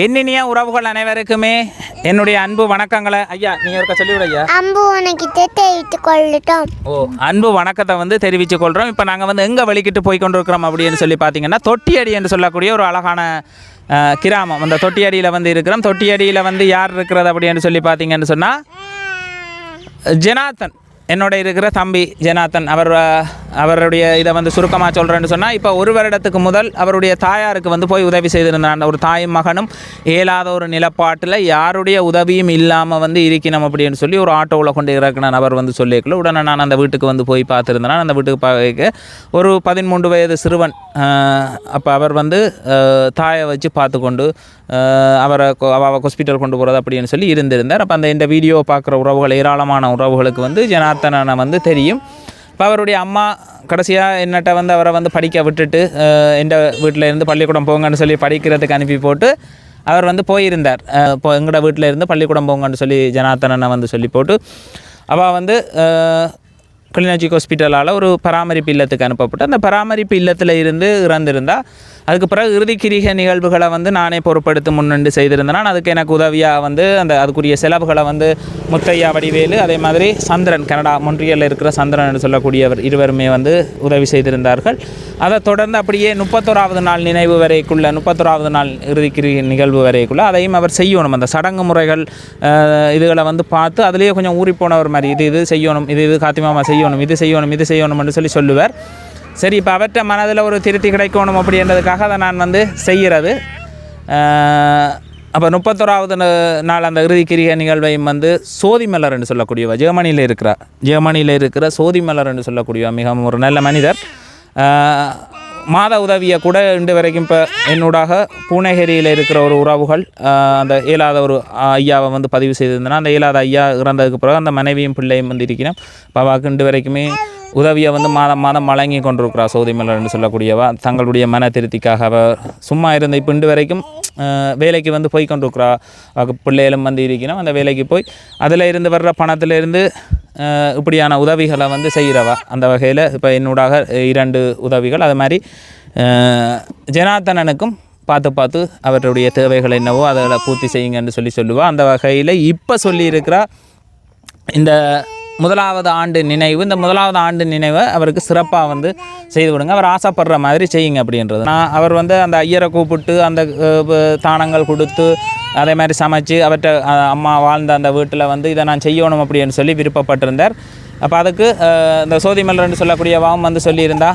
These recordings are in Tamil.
என்னினிய உறவுகள் அனைவருக்குமே என்னுடைய அன்பு வணக்கங்களை. ஐயா நீங்கள் இருக்க சொல்லிவிட ஐயா. அம்பு உனக்கிட்ட தெரிவித்துக் கொள்ளட்டும். ஓ அன்பு வணக்கத்தை வந்து தெரிவித்து கொள்கிறோம் இப்போ நாங்கள் வந்து எங்கே வலிக்கிட்டு போய் கொண்டிருக்கிறோம் அப்படின்னு சொல்லி பார்த்தீங்கன்னா தொட்டியடி என்று சொல்லக்கூடிய ஒரு அழகான கிராமம். அந்த தொட்டியடியில் வந்து இருக்கிறோம். தொட்டியடியில் வந்து யார் இருக்கிறது அப்படின்னு சொல்லி பார்த்தீங்கன்னு சொன்னால் ஜனார்த்தன். என்னோட இருக்கிற தம்பி ஜெனாதன் அவர் அவருடைய இதை வந்து சுருக்கமாக சொல்கிறேன்னு சொன்னால் இப்போ ஒரு வருடத்துக்கு முதல் அவருடைய தாயாருக்கு வந்து போய் உதவி செய்திருந்தான் ஒரு தாயும் மகனும் இயலாத ஒரு நிலப்பாட்டில் யாருடைய உதவியும் இல்லாமல் வந்து இருக்கணும் அப்படின்னு சொல்லி ஒரு ஆட்டோவில் கொண்டு இறக்கின அவர் வந்து சொல்லியிருக்கல. உடனே நான் அந்த வீட்டுக்கு வந்து போய் பார்த்துருந்தேன். அந்த வீட்டுக்கு பார்க்க ஒரு பதிமூன்று வயது சிறுவன் அப்போ அவர் வந்து தாயை வச்சு பார்த்து கொண்டு அவரை அவ ஹாஸ்பிட்டல் கொண்டு போகிறது அப்படின்னு சொல்லி இருந்திருந்தார். அப்போ அந்த இந்த வீடியோ பார்க்குற உறவுகள் ஏராளமான உறவுகளுக்கு வந்து ஜனார்த்தனனை வந்து தெரியும். இப்போ அவருடைய அம்மா கடைசியாக என்னட்ட வந்து அவரை வந்து படிக்க விட்டுட்டு எந்த வீட்டில் இருந்து பள்ளிக்கூடம் போங்கன்னு சொல்லி படிக்கிறதுக்கு அனுப்பி போட்டு அவர் வந்து போயிருந்தார். இப்போ எங்களோட வீட்டில் இருந்து பள்ளிக்கூடம் போங்கன்னு சொல்லி ஜனார்த்தனனை வந்து சொல்லி போட்டு அவள் வந்து கிளிநொச்சி ஹாஸ்பிட்டலால் ஒரு பராமரிப்பு இல்லத்துக்கு அனுப்பப்பட்டு அந்த பராமரிப்பு இல்லத்தில் இருந்து இறந்திருந்தால் அதுக்கு பிறகு இறுதிக்கிரிக நிகழ்வுகளை வந்து நானே பொறுப்படுத்தி முன்னின்று செய்திருந்தேன். அதுக்கு எனக்கு உதவியாக வந்து அந்த அதுக்குரிய செலவுகளை வந்து முத்தையா வடிவேலு அதே மாதிரி சந்திரன் கனடா மொன்றியலில் இருக்கிற சந்திரன் என்று சொல்லக்கூடியவர் இருவருமே வந்து உதவி செய்திருந்தார்கள். அதை தொடர்ந்து அப்படியே முப்பத்தோராவது நாள் நினைவு வரைக்குள்ள முப்பத்தோராவது நாள் இறுதி நிகழ்வு வரைக்குள்ள அதையும் அவர் செய்யணும். அந்த சடங்கு முறைகள் இதுகளை வந்து பார்த்து அதுலேயே கொஞ்சம் ஊறி போனவர் மாதிரி இது இது செய்யணும் இது இது காத்திமாமா செய்யணும் இது செய்யணும் இது செய்யணும்னு சொல்லி சொல்லுவார். சரி இப்போ அவற்றை மனதில் ஒரு திருத்தி கிடைக்கணும் அப்படின்றதுக்காக அதை நான் வந்து செய்கிறது. அப்போ முப்பத்தோராவது நாள் அந்த இறுதி கிரிக நிகழ்வையும் வந்து சோதி மலர் என்று சொல்லக்கூடியவ ஜெர்மனியில் இருக்கிறார். ஜெர்மனியில் இருக்கிற சோதி மலர் என்று சொல்லக்கூடியவ மிகவும் ஒரு நல்ல மனிதர். மாத உதவியை கூட இன்று வரைக்கும் இப்போ என்னூடாக பூனேகரியில் இருக்கிற ஒரு உறவுகள் அந்த இயலாத ஒரு ஐயாவை வந்து பதிவு செய்திருந்தனா. அந்த இயலாத ஐயா இறந்ததுக்கு பிறகு அந்த மனைவியும் பிள்ளையும் வந்து இருக்கிறோம் பாபாவுக்கு இன்று வரைக்குமே உதவியை வந்து மாதம் மாதம் வழங்கி கொண்டிருக்கிறார் சோதி மலர் என்று சொல்லக்கூடியவா தங்களுடைய மன திருப்திக்காக அவர் சும்மா இருந்த இப்போ இன்று வரைக்கும் வேலைக்கு வந்து போய் கொண்டிருக்கிறா பிள்ளைகளும் வந்து இருக்கணும் அந்த வேலைக்கு போய் அதில் இருந்து வர்ற பணத்திலிருந்து இப்படியான உதவிகளை வந்து செய்கிறவா அந்த வகையில் இப்போ என்னூடாக இரண்டு உதவிகள். அது மாதிரி ஜனார்த்தனனுக்கும் பார்த்து பார்த்து அவருடைய தேவைகள் என்னவோ அதை பூர்த்தி செய்யுங்கன்னு சொல்லி சொல்லுவாள் அந்த வகையில் இப்போ சொல்லியிருக்கிறா இந்த முதலாவது ஆண்டு நினைவு இந்த முதலாவது ஆண்டு நினைவை அவருக்கு சிறப்பாக வந்து செய்து கொடுங்க. அவர் ஆசைப்படுற மாதிரி செய்யுங்க அப்படின்றது. நான் அவர் வந்து அந்த ஐயரை கூப்பிட்டு அந்த தானங்கள் கொடுத்து அதே மாதிரி சமைச்சு அவர்கிட்ட அம்மா வாழ்ந்த அந்த வீட்டில் வந்து இதை நான் செய்யணும் அப்படின்னு சொல்லி விருப்பப்பட்டிருந்தார். அப்போ அதுக்கு இந்த சோதி மலர்னு சொல்லக்கூடிய வாம் வந்து சொல்லியிருந்தா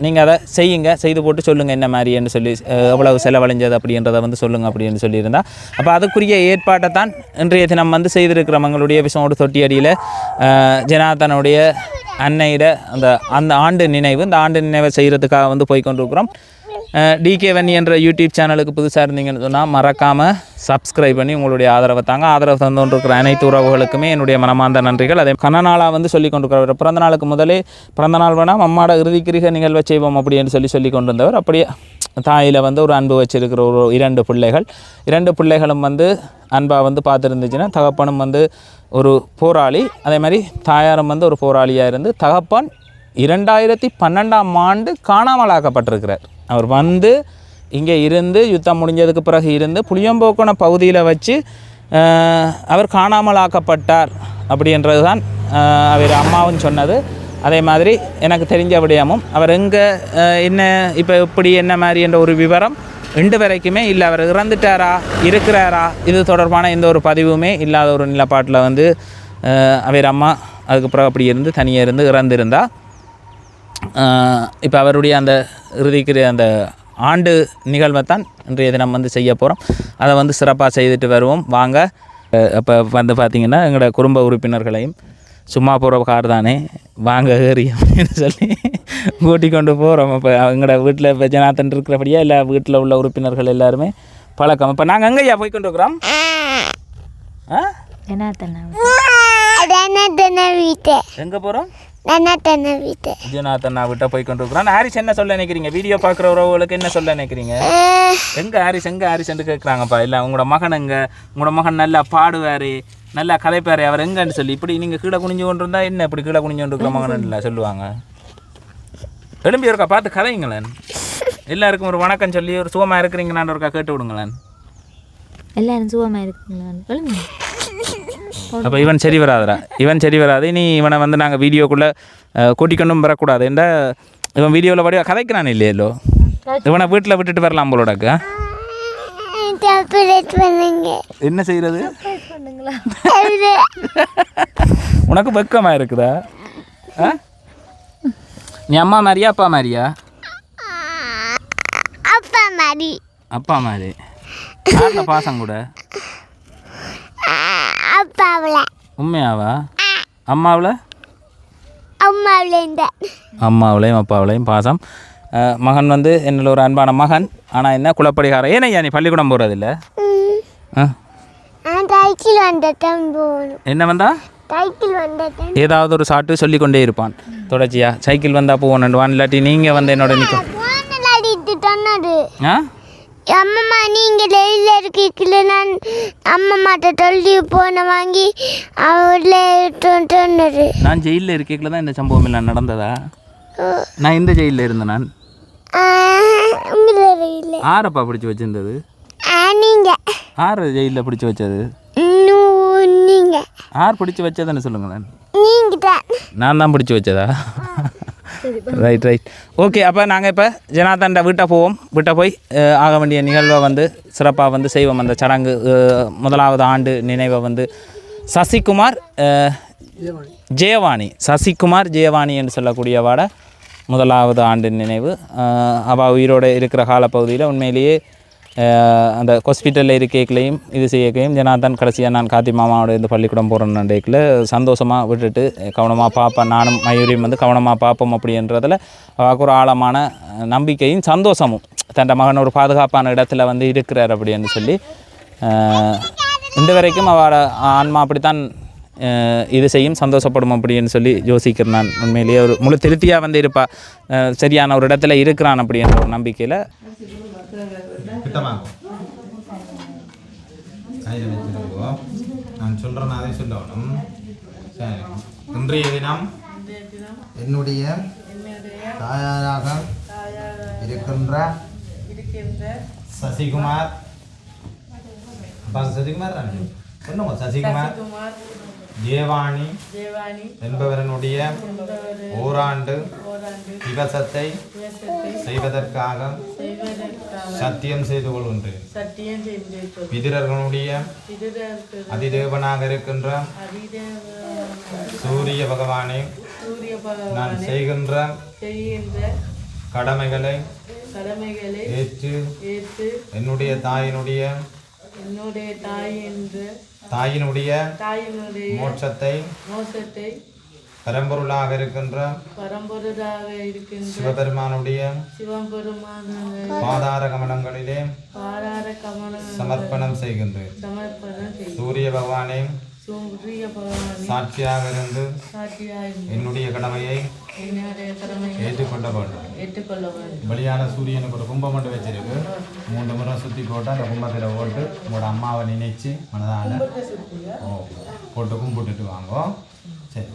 நீங்கள் அதை செய்யுங்க செய்து போட்டு சொல்லுங்கள் என்ன மாதிரின்னு சொல்லி எவ்வளவு செலவழிஞ்சது அப்படின்றத வந்து சொல்லுங்கள் அப்படின்னு சொல்லியிருந்தா. அப்போ அதுக்குரிய ஏற்பாட்டை தான் இன்றைய தினம் வந்து செய்திருக்கிறவங்களுடைய விஷமோடு தொட்டி தொட்டியடியில் ஜனார்தனுடைய அன்னையிட அந்த அந்த ஆண்டு நினைவு இந்த ஆண்டு நினைவை செய்கிறதுக்காக வந்து போய்கொண்டிருக்கிறோம் டிகே வன்னி என்ற யூடியூப் சேனலுக்கு புதுசாக இருந்தீங்கன்னு சொன்னால் மறக்காமல் சப்ஸ்கிரைப் பண்ணி உங்களுடைய ஆதரவை தாங்க. ஆதரவு தந்து அனைத்து உறவுகளுக்குமே என்னுடைய மனமார்ந்த நன்றிகள். அதே கனநாளாக வந்து சொல்லி கொண்டிருக்கிறவர் பிறந்த நாளுக்கு முதலே பிறந்த நாள் வேணால் அம்மாட இறுதிக்கிரிக நிகழ்வை செய்வோம் அப்படின்னு சொல்லி சொல்லி கொண்டு வந்தவர் அப்படியே தாயில் வந்து ஒரு அன்பு வச்சிருக்கிற ஒரு இரண்டு பிள்ளைகள். இரண்டு பிள்ளைகளும் வந்து அன்பாக வந்து பார்த்துருந்துச்சுன்னா தகப்பனும் வந்து ஒரு போராளி. அதே மாதிரி தாயாரும் வந்து ஒரு போராளியாக இருந்து தகப்பன் இரண்டாயிரத்தி பன்னெண்டாம் ஆண்டு காணாமலாக்கப்பட்டிருக்கிறார். அவர் வந்து இங்கே இருந்து யுத்தம் முடிஞ்சதுக்கு பிறகு இருந்து புளியம்போக்கன பகுதியில் வச்சு அவர் காணாமலாக்கப்பட்டார் அப்படின்றது தான் அவர் அம்மாவும் சொன்னது. அதே மாதிரி எனக்கு தெரிஞ்ச விடயமும் அவர் எங்கே என்ன இப்போ எப்படி என்ன மாதிரி என்ற ஒரு விவரம் ரெண்டு வரைக்குமே இல்லை. அவர் இறந்துட்டாரா இருக்கிறாரா இது தொடர்பான எந்த ஒரு பதிவுமே இல்லாத ஒரு நிலப்பாட்டில் வந்து அவர் அம்மா அதுக்கப்புறம் அப்படி இருந்து தனியாக இருந்து இறந்துருந்தா இப்போ அவருடைய அந்த இறுதிக்கு அந்த ஆண்டு நிகழ்வை தான் இன்றைய தினம் வந்து செய்ய போகிறோம் அதை வந்து சிறப்பாக செய்துட்டு வருவோம். வாங்க அப்போ வந்து பார்த்திங்கன்னா எங்களோட குடும்ப உறுப்பினர்களையும் சும்மா போகிற கார் தானே வாங்க ஏறி அப்படின்னு சொல்லி கூட்டி கொண்டு போகிறோம் இப்போ எங்களோட வீட்டில் இப்போ ஜனாத்தன் இருக்கிறபடியா இல்லை வீட்டில் உள்ள உறுப்பினர்கள் எல்லாருமே பழக்கம். இப்போ நாங்கள் எங்கேயா போய் கொண்டு இருக்கிறோம் ஆ எங்கே போகிறோம் தன வீட்டு நான் போய் கொண்டு இருக்கிறோம் ஹாரிஸ் என்ன சொல்ல நினைக்கிறீங்க? வீடியோ பார்க்குற உறவுகளுக்கு என்ன சொல்ல நினைக்கிறீங்க? எங்க ஹாரிஸ் எங்க ஹாரிஸ்ன்னு கேட்குறாங்கப்பா? இல்லை உங்களோட மகன் எங்க? உங்களோட மகன் நல்லா பாடுவார் நல்லா கதைப்பார் அவர் எங்கன்னு சொல்லி. இப்படி நீங்கள் கீழே குனிஞ்சு கொண்டு இருந்தா என்ன இப்படி கீழே குனிஞ்சு கொண்டு இருக்கிற மகன் இல்லை சொல்லுவாங்க? எழும்பி இருக்கா? பார்த்து கதைங்களேன் எல்லாருக்கும் ஒரு வணக்கம் சொல்லி ஒரு சுகமாக இருக்கிறீங்களான்னு ஒருக்கா கேட்டு விடுங்களேன். எல்லாரும் சுகமாக இருக்குங்களா அப்போ இவன் சரி வராதுடா. இவன் சரி வராது. நீ இவனை வந்து நாங்கள் வீடியோக்குள்ளே கூட்டிக்கொண்டும் வரக்கூடாது. என்ற இவன் வீடியோவில் வடிவா கதைக்கிறான் இல்லையோ இவனை வீட்டில் விட்டுட்டு வரலாம் போலோடாக்கா என்ன அது உனக்கு வெக்கமாக இருக்குதா? ஆ நீ அம்மா மாதிரியா அப்பா மாதிரியா? அப்பா மாதிரி. அப்பா மாதிரி. பாசம் கூட? அப்பாவில். உண்மையாவா? அம்மாவில்? அம்மாவில் இந்த அம்மாவிலையும் அப்பாவிலையும் பாசம். மகன் வந்து என்னோட ஒரு அன்பான மகன். ஆனால் என்ன குலப்படிகாரம் ஏன் ஐயா நீ பள்ளிக்கூடம் போகிறதில்ல ஆ? நான் சைக்கிள் போகணும் என்ன வந்தா? ஏதாவது ஒரு சாட்டு சொல்லிக்கொண்டே இருப்பான். தொடர்ச்சியா சைக்கிள் வந்தால் போகணுவான் இல்லாட்டி நீங்கள் வந்து என்னோட நிற்கும் போனில் அடிட்டு நான் அம்மம்மாட்ட சொல்லி போன வாங்கி அவர்ல சொன்னது நான் ஜெயிலில் இருக்கைக்குள்ள தான் இந்த சம்பவம் எல்லாம் நடந்ததா? நான் எந்த ஜெயிலில் இருந்தேன் நான்? ஆரப்பா பிடிச்சி வச்சிருந்தது? நீங்கள் ஆறு ஜெயிலில் பிடிச்சி வச்சது? நீங்கள் ஆர் பிடிச்சி வச்சதுன்னு சொல்லுங்களேன். நீங்கள் தான். நான் தான் பிடிச்சி வச்சதா? ரைட் ரைட் ஓகே அப்போ நாங்கள் இப்போ ஜனாதண்ட வீட்டை போவோம். வீட்டை போய் ஆக வேண்டிய நிகழ்வை வந்து சிறப்பாக வந்து செய்வோம். அந்த சடங்கு முதலாவது ஆண்டு நினைவை வந்து சசிகுமார் ஜெயவாணி. சசிகுமார் ஜெயவாணி என்று சொல்லக்கூடியவாட முதலாவது ஆண்டு நினைவு. அஹ், அவ உயிரோடு இருக்கிற காலப்பகுதியில் உண்மையிலேயே அந்த ஹாஸ்பிட்டலில் இருக்கைகளையும் இது செய்யக்கையும் ஜனார்தன் கடைசியாக நான் காத்தி மாமாவோட இந்த பள்ளிக்கூடம் போகிறேன் டேக்கில் சந்தோஷமாக விட்டுட்டு கவனமாக பார்ப்பேன் நானும் மயூரியும் வந்து கவனமாக பார்ப்போம் அப்படின்றதில் அவருக்கு ஒரு ஆழமான நம்பிக்கையும் சந்தோஷமும். தன் மகன் ஒரு பாதுகாப்பான இடத்துல வந்து இருக்கிறார் அப்படின்னு சொல்லி இந்த இன்று வரைக்கும் அவரோட ஆன்மா அப்படித்தான் இது செய்யும் சந்தோஷப்படும் அப்படின்னு சொல்லி யோசிக்கிறேன் நான். உண்மையிலேயே ஒரு முழு திருப்தியாக வந்து இருப்பா. சரியான ஒரு இடத்துல இருக்கிறான் அப்படின்ற ஒரு நம்பிக்கையில் கிட்டமா கையில் வச்சுருக்கோ. நான் சொல்கிறேன் அதை சொல்லணும். சரி. இன்றைய தினம் என்னுடைய தாயாராக இருக்கின்ற சசிகுமார். சசிகுமார் தானே? சொல்லுங்க சசிகுமார் ஜெயவாணி என்பவரனுடைய ஓராண்டு திவசத்தை செய்வதற்காக சத்தியம் செய்து கொள்கின்றேன் பிதிரர்களுடைய அதிதேவனாக இருக்கின்ற சூரிய பகவானை நான் செய்கின்ற கடமைகளை ஏற்று என்னுடைய தாயினுடைய என்னுடைய தாய் என்ற தாயினுடைய தாயினுடைய மோட்சத்தை மோசத்தை பரம்பொருளாக இருக்கின்ற பரம்பொருளாக இருக்கின்ற சிவபெருமானுடைய சிவபெருமான பாதார கமலங்களிலே பாரார கமல சமர்ப்பணம் செய்கின்றேன். சமர்ப்பணம் சூரிய பகவானை சூரிய பகவான் சாட்சியாக இருந்து கடமையை என்னுடைய கடமையை ஏற்றுக்கொள்ள வேண்டும் வெளியான சூரியனுக்கு ஒரு கும்பம் மட்டும் வச்சிருக்கு. மூன்று முறை சுற்றி போட்டு அந்த கும்பத்தில் போட்டு உங்களோட அம்மாவை நினைச்சு மனதால ஓ போட்டு கும்பிட்டுட்டு வாங்கோ. சரி.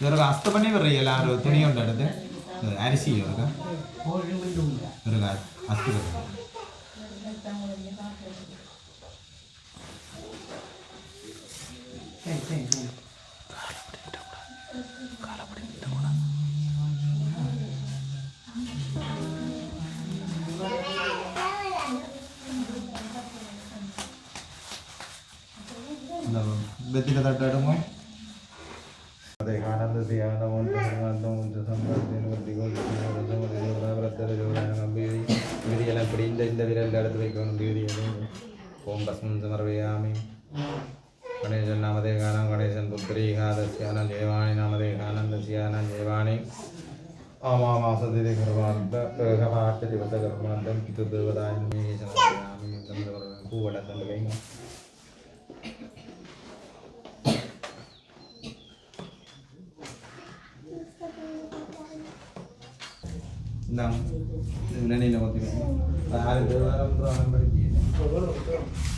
இவருக்கு அஸ்த பண்ணி வர்றீங்களா ஒரு துணி ஒன்று எடுத்து இது அரிசி இவருக்கு இவருக்கு அஸ்தி வர்றீங்க இந்த സർവസ്വം സമർപ്പയാമി ഗണേശൻ നാമദേഹാനം ഗണേശൻ പുത്രീകാദസ്യാനം ജയവാണി നാമദേഹാനം ദസ്യാനം ജയവാണി ആമാമാസത്തിലെ കർമാന്ത കർമാർത്ത ദിവസ കർമാന്തം പിതൃദേവതായം പൂവടത്തം തുടങ്ങി എന്താണ് നിന്നെ നോക്കി ആരും ദേവാലയം പ്രാണം പഠിക്കുകയില്ല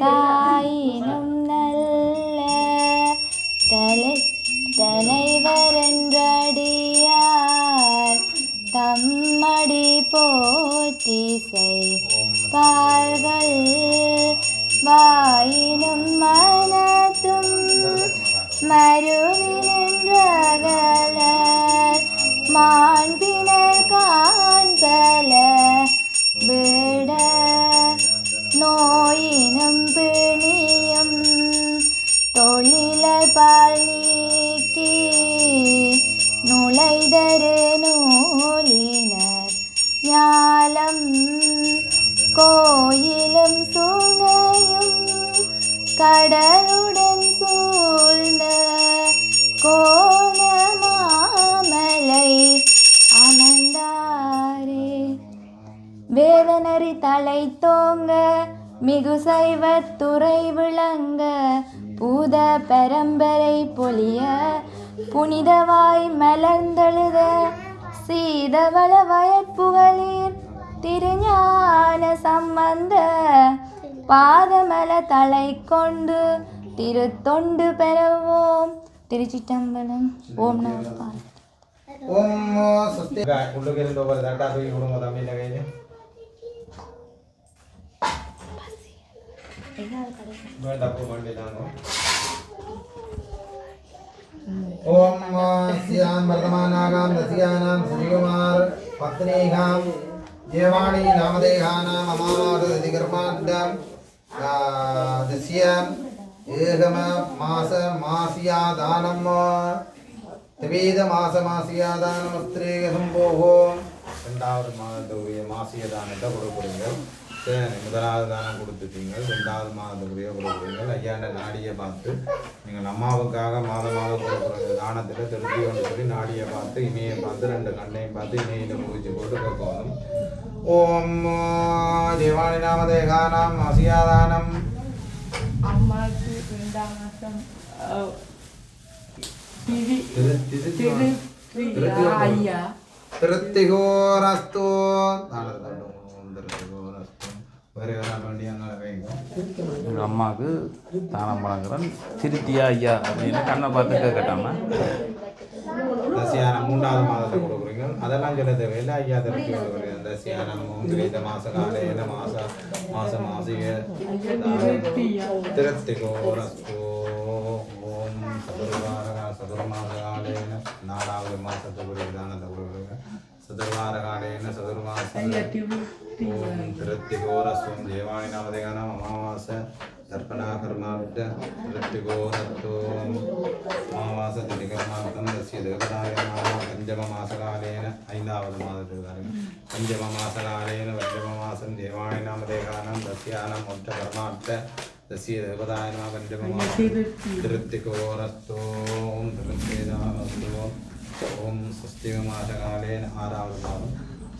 தாயினும் நல்ல சைவத்துறை விளங்க பூத பரம்பரை பொலிய புனிதவாய் மலர்ந்தழுத சீதவள வயற்புகழீர் திருஞான சம்பந்த. பாதமல தலை கொண்டு திருத்தொண்டு பெறவோம். திருச்சிட்டம்பலம் ஓம் நம ஓம் உள்ளுக்கு இருந்து ஒவ்வொரு தட்டா தூக்கி விடுங்க தம்பி இந்த ओम वास्यां वर्तमानागां दस्यानां श्रीकुमार पत्नीगां देवाणी नामदेहानाम् अमामादति कर्माद्यां दस्याम् ഏകമ മാസ മാസിയാദാനം ത്രിവേദമാസമാസിയാദാനം അത്രേകസംഭോഹോ രണ്ടാമത് മാസ മാസിയദാനത്തെ കൊടുക്കുന്നുണ്ട് சரி முதலாவது தானம் கொடுத்துட்டீங்க ரெண்டாவது மாதத்துக்குரிய கொடுக்குறீங்க ஐயாண்ட நாடியை பார்த்து நீங்கள் அம்மாவுக்காக மாதம் மாதம் கொடுக்குற தானத்தில் திருப்பி ஒன்று சொல்லி நாடியை பார்த்து இணையை பார்த்து ரெண்டு கண்ணையும் பார்த்து இணையில முடிச்சு போட்டு கேட்கணும் ஓம் தேவாணி நாம தேகானாம் மாசியாதானம் அம்மாவுக்கு ரெண்டாம் மாதம் திருத்திகோரஸ்து திருத்திகோரஸ்து வேறு வர வேண்டிய எங்கள் அம்மாவுக்கு தானம் வழங்குறேன். திருத்தியா ஐயா அப்படின்னு கண்ணை பார்த்து கேட்கட்டாம. தசியானம் மூன்றாவது மாதத்தை கொடுக்குறீங்க. அதெல்லாம் சொல்ல தேவையில்லை. ஐயா திருப்பி கொடுக்குறீங்க. தசியானம் மூன்று மாச காலையில மாச மாச மாசிக. திருத்திகோரஸ்து ஓம் சதுர்வார சதுர்மாச காலேன நாலாவது மாசத்துக்குரிய தானத்தை கொடுக்குறீங்க. சதுர்வார காலேன சதுர்மாச ஓம் திருத்திகோரஸ்வம் தேவாணி நாமதேகானாம் அமாவாச. தர்ப்பணாகர்மாவிட்ட திருத்திகோரத்தோம் அமாவாச திரிகர்மாவிட்டம் தசிய தேவதாயமான பஞ்சம மாசகாலேன ஐந்தாவது மாதத்துக்கு பஞ்சம மாசகாலேன பஞ்சம மாசம் தேவாணி நாமதேகானாம் தஸ்யானம் மொத்த கர்மாவிட்ட தசிய தேவதாயமா பஞ்சம மாசம் திருத்திகோரஸ்தோம். திருத்தேதாமஸ்தோம் ஓம் சஸ்திமமாசகாலேன ஆறாவது மாதம்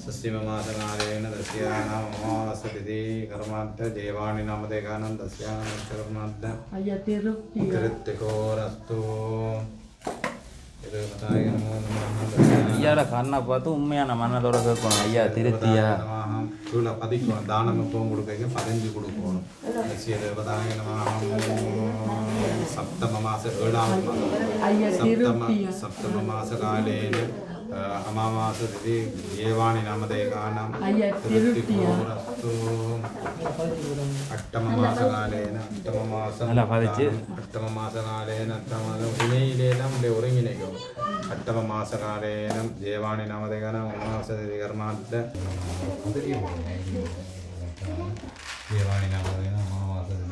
சஸ்திமமாசகாலேன தஸ்யானாம் அமாவாசதிதி கர்மார்த்த தேவாணி நாமதேகானம் தஸ்யானம் கர்மார்த்த ஐயா திருப்தி திருத்திகோரஸ்து தஸ்யானாம் ஐயாட கண்ணை பார்த்து உண்மையான மன்னதோட கேட்கணும் ஐயா திருத்தியா கீழே பதிக்கணும் தானம் எப்பவும் கொடுக்க பதிஞ்சு கொடுக்கணும் தஸ்ய सप्तममास एणामः सप्तम सप्तममासकालेन अमामासतिथि देवाणि नामदेकानां तिरुत्तिपुरस्तु அட்டமமாசகாலேன அட்டமமாசம் நல்லா பாதிச்சு அட்டமமாசகாலேன அட்டமமாசம் இணையிலேனம் இப்படி ஒருங்கிணைக்கும் அட்டமமாசகாலேனம் தேவாணி நாமதேகான அமாவாசதி கர்மாத்த தேவாணி நாமதேகான அமாவாசதி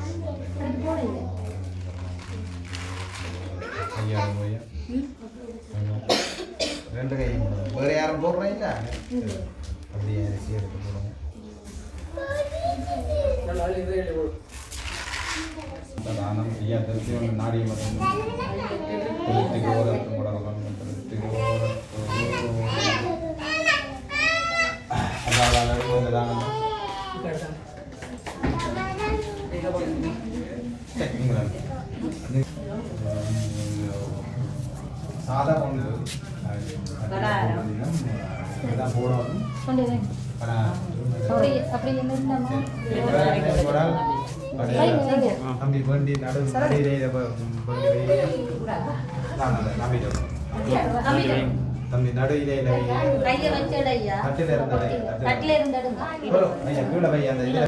கர்மாத்த ஐயா போய் ரெண்டு கை வேறு யாரும் போடுறீங்களா அப்படியே அரிசி எடுத்து போடுங்க தானம் ஐயா ஒன்று நாடிய மட்டும் திருத்தி கோரத்து முடக்கம் அதாவது தானம் போடணும். பலகாரம். அப்படி அப்படி என்ன தம்பி வண்டி நடு நடுவிலே. தம்பி நடுவிலே தட்டில் இருந்த வை, தட்டில். தட்டில் இருந்தடுங்க வரும். ஐயா, கீழே வை, அந்த இதுல.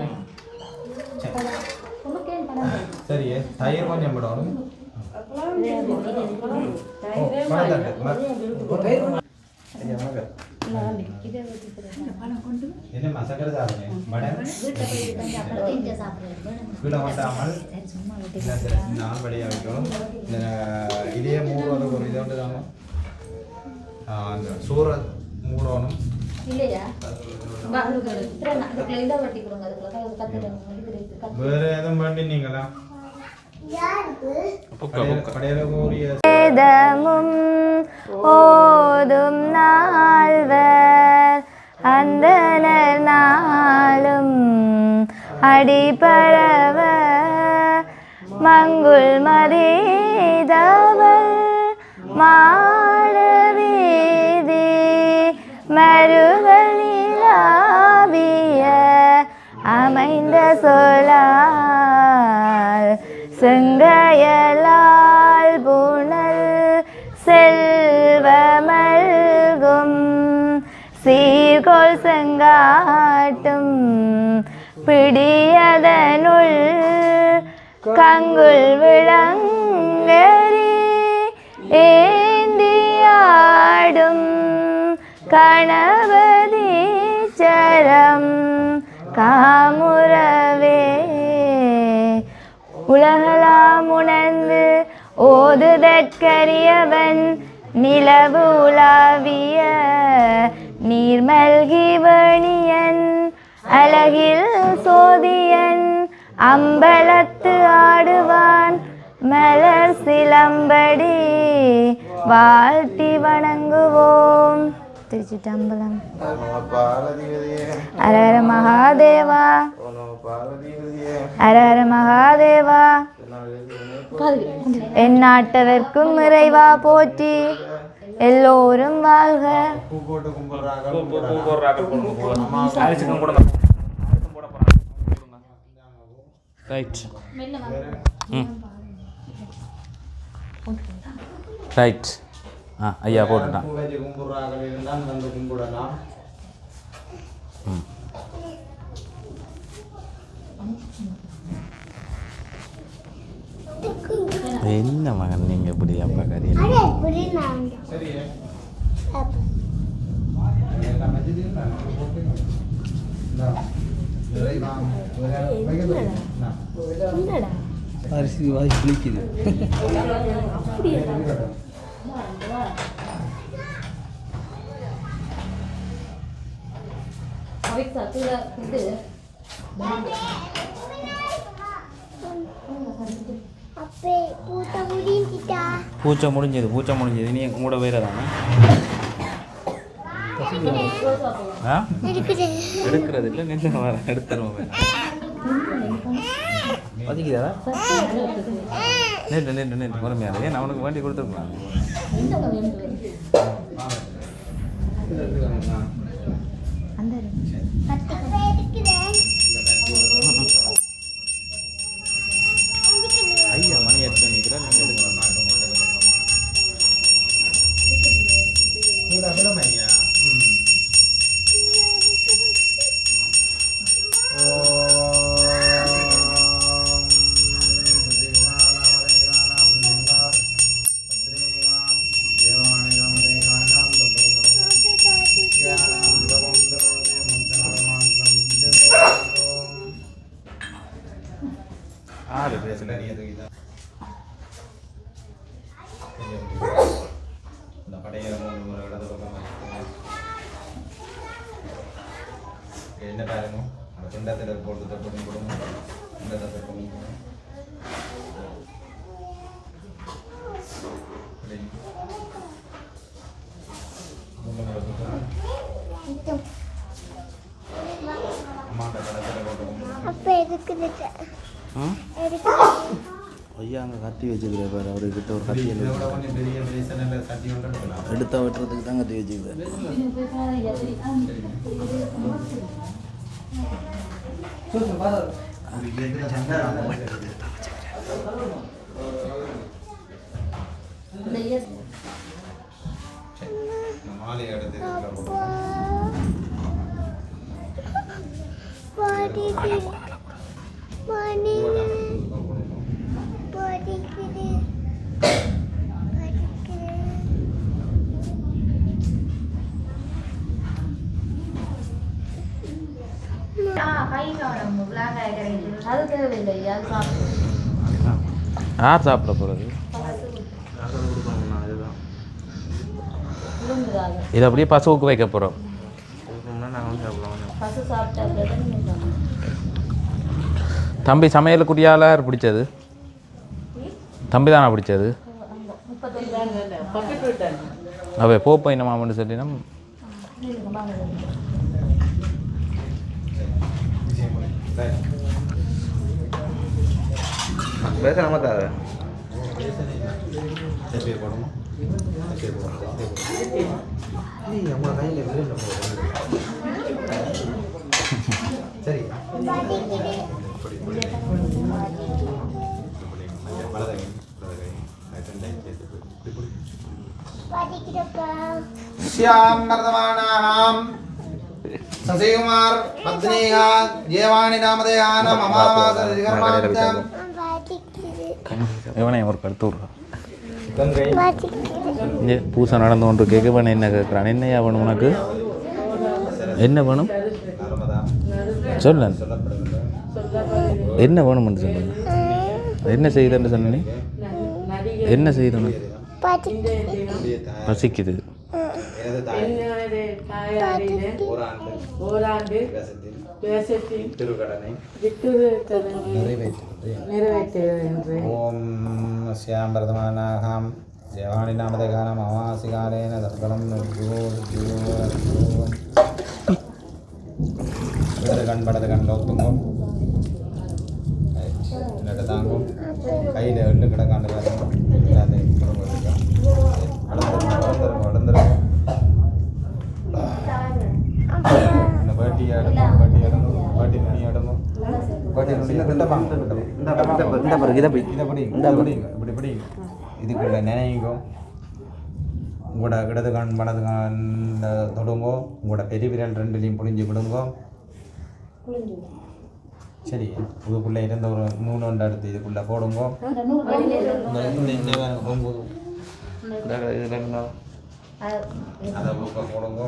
உனக்கே பணம் சரி தயிர் கொஞ்சம் போடணும் என்ன மசக்கரை சாப்பிடுங்க வடை கீழே மாட்டாமல் இல்லை படியாக வைக்கணும் இதே மூடுவது ஒரு இதை வந்து அந்த மூடணும் வேற எதுவும் பண்ணி நீங்களா வேதமும் ஓதும் நால்வர் அந்த நாளும் அடிபரவ மங்குள் மறிதவள் மாடவீதி வீதி அமைந்த சொலா செங்கையலால் புனல் செல்வமல்கும். சீர்கோள் செங்காட்டும் பிடியதனுள் கங்குல் விளங்கரி ஏந்தியாடும் கணபதி சரம் காமுறவே. உலகலாம் உணர்ந்து ஓதுதற்கரியவன் நிலவு உலாவிய நீர்மல்கி வணியன் அழகில் சோதியன் அம்பலத்து ஆடுவான் மலர் சிலம்படி வாழ்த்தி வணங்குவோம். திருச்சிட்டம்பலம் அரஹர மகாதேவா. அரஹர மகாதேவா. என் நாட்டவர்க்கும் இறைவா போற்றி. எல்லோரும் வாழ்க. ரைட். ரைட். ஆ ஐயா போட்டுட்டான். பூ வச்சு கும்பிடுறாங்க இருந்தால் வந்து கும்பிடலாம் என்ன மகன் நீங்கள் இப்படி அப்பா. இந்தா. அரிசி வாய் குளிக்குது. அப்பே பூத்த முடிஞ்சிட்டா பூச்சை முடிஞ்சது. பூச்சை முடிஞ்சது நீ கூட வேறு தானே? ஆ? இருக்குது எடுக்கிறது இல்லை நின்று வர எடுத்துருவோம் ஒதுக்கிதா நின்று நின்று நின்று பொறுமையாக ஏன் அவனுக்கு வண்டி கொடுத்துருக்கலாம் என்ன பாருங்க அந்த துண்டத்தில் போட்டு தப்பு கொடுங்க இந்த தப்பு கொடுங்க அப்படி. மூணு முறை சுத்தம். அம்மாண்ட கடத்தில் போட்டு கும்பிடுங்க. அப்பே இருக்குது ம் இருக்குது ஐயா அங்கே கத்தி வச்சுக்கிறேன் பாரு அவர்கிட்ட ஒரு கத்தி எடுத்த வெட்டுறதுக்கு தான் கத்தி வச்சுக்கிறேன் மாலை எடுத்து இதுக்குள்ள போட்டு படிக்குது மணி போடாம எடுத்து இதுக்குள்ள போடணும். படிக்குது படிக்குது அது தேவையில்லை அது சாப்பிட்டு யார் சாப்பிட போகிறது இது இதை அப்படியே பசுவுக்கு வைக்க போகிறோம் தம்பி சமையல் குடியால் பிடிச்சது? தம்பி தானே பிடிச்சது? அவை போ என்னமாமன்னு சொல்லினா அப்படின்னு பேச நம்ம தாரு श्याम वर्धमानाहाम ससीकुमार पत्नीहा जेवाणि नामधेयान ममावास अधिकर्माद्यम படிக்குது இவனை ஒரு கருத்து விட்றான் गंगै படிக்குது இங்கே பூசை நடந்து கொண்டு கேட்க இவன் என்ன கேட்குறான் என்னையா வேணும் உனக்கு என்ன வேணும் நர்மதா சொல்ல சொல்லப்படுகின்ற என்ன வேணும்னு சொல்லுங்க என்ன செய்யுதுன்னு சொன்னே என்ன செய்யணும் பசிக்குது. நிறைவேற்றியம்பிரதமானாகாம் ஜெயவாணி நாமதகானம் அமாசிகாலேன தற்பலம் இடது கண் படது கண் லோத்துங்கும் தாங்கும் கையில் எண்ணு கிடக்காண்டு இந்த பாருங்க இதை போய் இதை பிடி இந்த பிடி இப்படி பிடி இதுக்குள்ள நினைக்கும் உங்களோட இடது கண் வலது கண் தொடுங்கோ உங்களோட பெரிய விரல் ரெண்டுலையும் புழிஞ்சு விடுங்கோ சரி இதுக்குள்ளே இருந்த ஒரு நூல் ஒன்று எடுத்து இதுக்குள்ளே போடுங்கோ. அது போடுங்கோ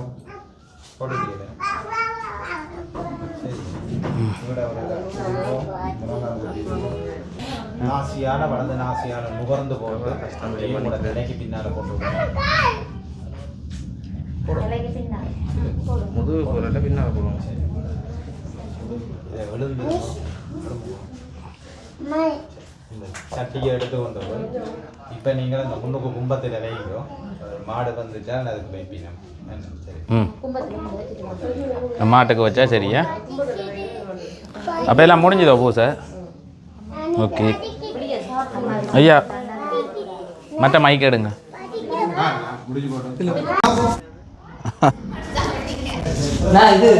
நாசியால வலது நாசியால நுகர்ந்து போட்டு உங்களோட தலைக்கு பின்னால கொண்டு. முதுகு போகிறத பின்னால். போடுவோம் இதை விழுந்து இந்த சட்டியை எடுத்து கொண்டு போய் இப்போ நீங்கள் இந்த முன்னுக்கு கும்பத்தில் வைங்கோ. மாடு வந்துட்டால் அதுக்கு வைப்பினம் சரி. ம். மாட்டுக்கு வச்சா சரியா? அப்போ எல்லாம் முடிஞ்சுதோ பூசை? ஓகே. ஐயா மற்ற மைக் எடுங்க. நான் இது.